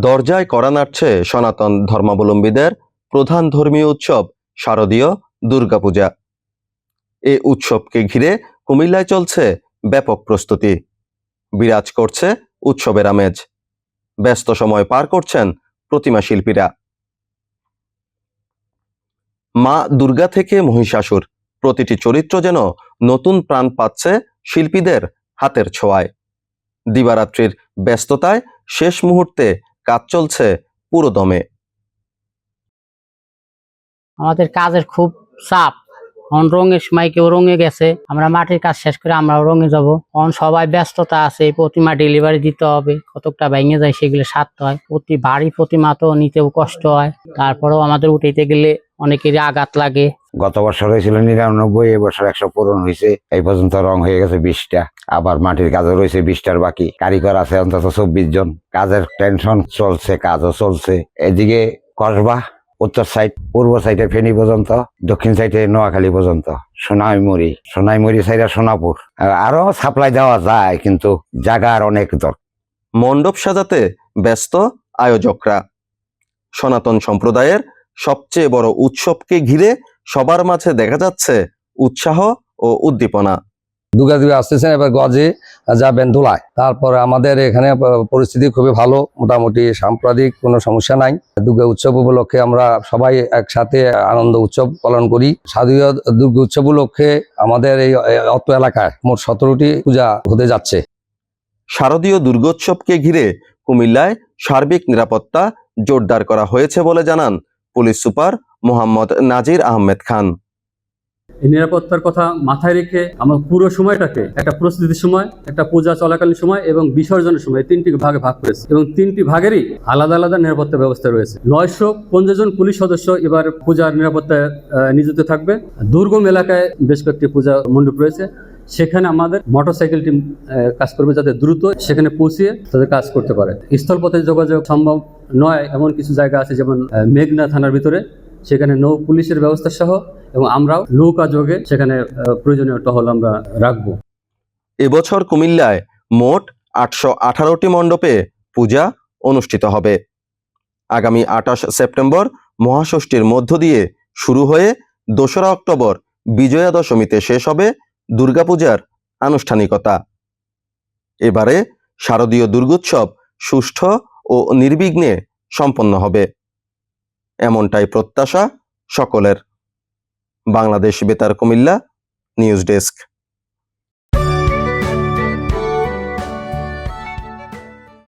দরজায় করা নাড়ছে সনাতন ধর্মাবলম্বীদের প্রধান ধর্মীয় উৎসব, শারদীয় দুর্গাপূজা। এ উৎসবকে ঘিরে কুমিল্লায় চলছে ব্যাপক প্রস্তুতি। বিরাজ করছে উৎসবের আমেজ। ব্যস্ত সময় পার করছেন প্রতিমা শিল্পীরা। মা দুর্গা থেকে মহিষাসুর, প্রতিটি চরিত্র যেন নতুন প্রাণ পাচ্ছে শিল্পীদের হাতের ছোঁয়ায়। দিবারাত্রির ব্যস্ততায় শেষ মুহূর্তে কাজ চলছে পুরো দমে। আমাদের কাজের খুব চাপ। অন রঙের সময় কেউ রঙে গেছে। আমরা মাটির কাজ শেষ করে আমরাও রঙে যাব। অন সবাই ব্যস্ততা আছে প্রতিমা ডেলিভারি দিতে হবে। কতকটা ভেঙে যায় সেগুলো সারতে হয়। প্রতি ভারী প্রতিমা তো নিতেও কষ্ট হয়। তারপরেও আমাদের উঠাইতে গেলে অনেকেরই আঘাত লাগে। গত বছর হয়েছিল নিরানব্বই এবছর একশো পূরণ হয়েছে। এই পর্যন্ত রং হয়ে গেছে বিশটা। আবার মাটির কাজও রয়েছে বিশটার বাকি। কারিগর আছে অন্তত চব্বিশ জন। কাজের টেনশন চলছে, কাজও চলছে। এদিকে কসবা, উত্তর সাইড, পূর্ব সাইডে ফেনী পর্যন্ত, দক্ষিণ সাইডে নোয়াখালী পর্যন্ত, সোনাইমুড়ি। সোনাইমুড়ি সাইডে সোনাপুর। আরও সাপ্লাই দেওয়া যায়, কিন্তু জায়গার অনেক দরকার মণ্ডপ সাজাতে ব্যস্ত আয়োজকরা। সনাতন সম্প্রদায়ের সবচেয়ে বড় উৎসবকে ঘিরে সবার মাঝে দেখা যাচ্ছে উৎসাহ ও উদ্দীপনা। দুর্গা দেবী আসতেছেন এবার গজে যাবেন দোলায় তারপরে আমাদের এখানে পরিস্থিতি খুবই ভালো মোটামুটি সাম্প্রদায়িক কোনো সমস্যা নাই। দুর্গা উৎসব উপলক্ষে আমরা সবাই একসাথে আনন্দ উৎসব পালন করি। সাধুয় দুর্গা উৎসব উপলক্ষে আমাদের এই অত এলাকায় মোট সতেরোটি পূজা হতে যাচ্ছে। শারদীয় দুর্গোৎসবকে ঘিরে কুমিল্লায় সার্বিক নিরাপত্তা জোরদার করা হয়েছে বলে জানান পুলিশ সুপার মোহাম্মদ নাজির আহমেদ খান। এই নিরাপত্তার কথা মাথায় রেখে আমরা পুরো সময়টাকে একটা প্রস্তুতির সময় একটা পূজা চলাকালীন সময় এবং বিসর্জনের সময় তিনটি ভাগে ভাগ করেছে এবং তিনটি ভাগেরই আলাদা আলাদা নিরাপত্তা ব্যবস্থা রয়েছে। নয়শো পঞ্চাশ জন পুলিশ সদস্য এবার পূজার নিরাপত্তায় আহ, নিয়োজিত থাকবে। দুর্গম এলাকায় বেশ কয়েকটি পূজা মণ্ডপ রয়েছে। সেখানে আমাদের মোটরসাইকেল টিম কাজ করবে যাতে দ্রুত সেখানে পৌঁছিয়ে তাদের কাজ করতে পারে। স্থলপথে যোগাযোগ সম্ভব নয় এমন কিছু জায়গা আছে যেমন মেঘনা থানার ভিতরে। সেখানে নৌ পুলিশের ব্যবস্থা সহ এবং আমরাও নৌকা যোগে সেখানে প্রয়োজনীয় টহল আমরা রাখব। এবছর কুমিল্লায় মোট আটশো আঠারোটি মণ্ডপে পূজা অনুষ্ঠিত হবে। আগামী আঠাশ সেপ্টেম্বর মহাষষ্ঠীর মধ্য দিয়ে শুরু হয়ে দোসরা অক্টোবর বিজয়া দশমীতে শেষ হবে দুর্গাপূজার আনুষ্ঠানিকতা। এবারে শারদীয় দুর্গোৎসব সুষ্ঠু ও নির্বিঘ্নে সম্পন্ন হবে। এমনটাই প্রত্যাশা সকলের। বাংলাদেশ বেতার কুমিল্লা, নিউজ ডেস্ক।